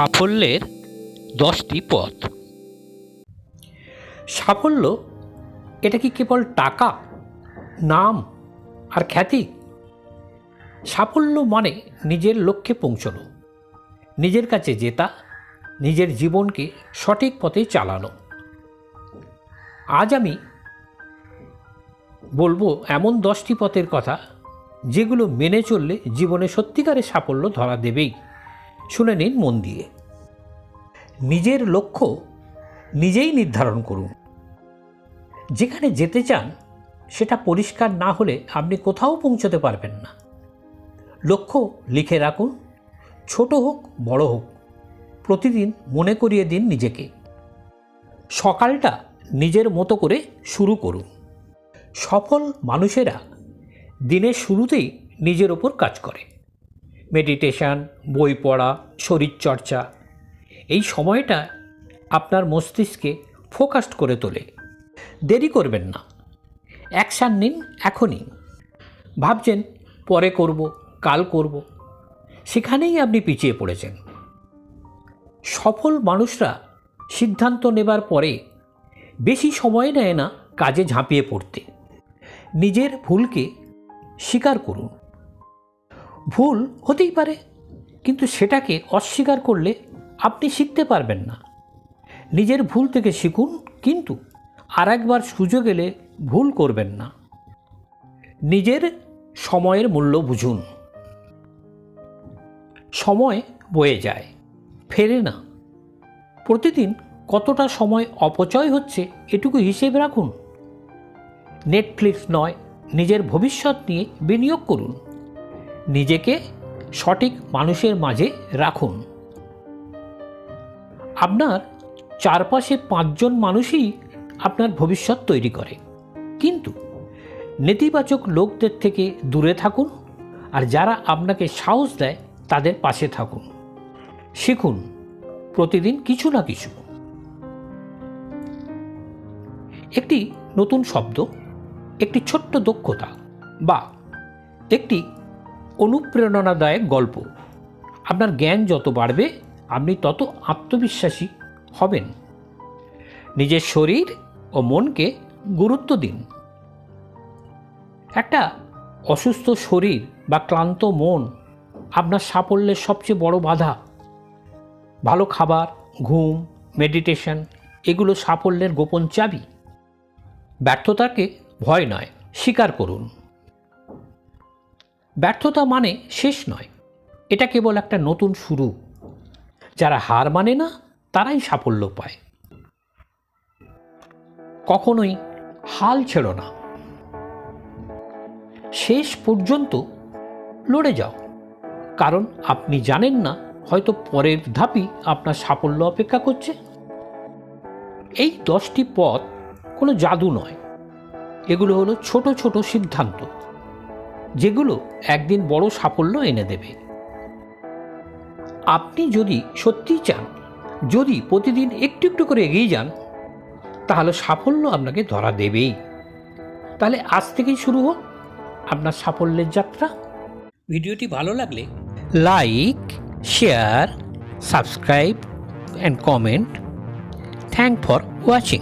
সাফল্যের দশটি পথ। সাফল্য, এটা কি কেবল টাকা, নাম আর খ্যাতি? সাফল্য মানে নিজের লক্ষ্যে পৌঁছানো, নিজের কাছে জেতা, নিজের জীবনকে সঠিক পথে চালানো। আজ আমি বলব এমন দশটি পথের কথা, যেগুলো মেনে চললে জীবনে সত্যিকারের সাফল্য ধরা দেবেই। শুনে নিন মন দিয়ে। নিজের লক্ষ্য নিজেই নির্ধারণ করুন। যেখানে যেতে চান, সেটা পরিষ্কার না হলে আপনি কোথাও পৌঁছতে পারবেন না। লক্ষ্য লিখে রাখুন, ছোট হোক, বড় হোক। প্রতিদিন মনে করিয়ে দিন নিজেকে। সকালটা নিজের মতো করে শুরু করুন। সফল মানুষেরা দিনের শুরুতেই নিজের ওপর কাজ করে। মেডিটেশন বই পড়া, শরীরচর্চা। এই সময়টা আপনার মস্তিষ্কে ফোকাসড করে তোলে। দেরি করবেন না। অ্যাকশান নিন এখনই। ভাবছেন, পরে করব, কাল করব। সেখানেই আপনি পিছিয়ে পড়েছেন। সফল মানুষরা সিদ্ধান্ত নেবার পরে বেশি সময় নেয় না কাজে ঝাঁপিয়ে পড়তে। নিজের ভুলকে স্বীকার করুন। ভুল হতেই পারে, কিন্তু সেটাকে অস্বীকার করলে আপনি শিখতে পারবেন না। নিজের ভুল থেকে শিখুন, কিন্তু আর একবার সুযোগ এলে ভুল করবেন না। নিজের সময়ের মূল্য বুঝুন। সময় বয়ে যায়, ফেরে না। প্রতিদিন কতটা সময় অপচয় হচ্ছে এটুকু হিসেব রাখুন। নেটফ্লিক্স নয়, নিজের ভবিষ্যৎ নিয়ে বিনিয়োগ করুন। নিজেকে সঠিক মানুষের মাঝে রাখুন। আপনার চারপাশে পাঁচজন মানুষই আপনার ভবিষ্যৎ তৈরি করে। কিন্তু নেতিবাচক লোকদের থেকে দূরে থাকুন আর যারা আপনাকে সাহস দেয় তাদের পাশে থাকুন। শিখুন প্রতিদিন কিছু না কিছু। একটি নতুন শব্দ, একটি ছোট্ট দক্ষতা বা একটি অনুপ্রেরণাদায়ক গল্প। আপনার জ্ঞান যত বাড়বে, আপনি তত আত্মবিশ্বাসী হবেন। নিজের শরীর ও মনকে গুরুত্ব দিন। একটা অসুস্থ শরীর বা ক্লান্ত মন আপনার সাফল্যের সবচেয়ে বড় বাধা। ভালো খাবার, ঘুম, মেডিটেশন এগুলো সাফল্যের গোপন চাবি। ব্যর্থতাকে ভয় নয়, স্বীকার করুন। ব্যর্থতা মানে শেষ নয়। এটা কেবল একটা নতুন শুরু। যারা হার মানে না, তারাই সাফল্য পায়। কখনোই হাল ছেড়ো না। শেষ পর্যন্ত লড়ে যাও। কারণ আপনি জানেন না, হয়তো পরের ধাপই আপনার সাফল্য অপেক্ষা করছে। এই দশটি পথ কোনো জাদু নয়। এগুলো হলো ছোট ছোট সিদ্ধান্ত। যেগুলো একদিন বড় সাফল্য এনে দেবে। আপনি যদি সত্যি চান, যদি প্রতিদিন একটু একটু করে এগিয়ে যান, তাহলে সাফল্য আপনাকে ধরা দেবেই। তাহলে আজ থেকেই শুরু হোক আপনার সাফল্যের যাত্রা। ভিডিওটি ভালো লাগলে like, share, subscribe and comment thank for watching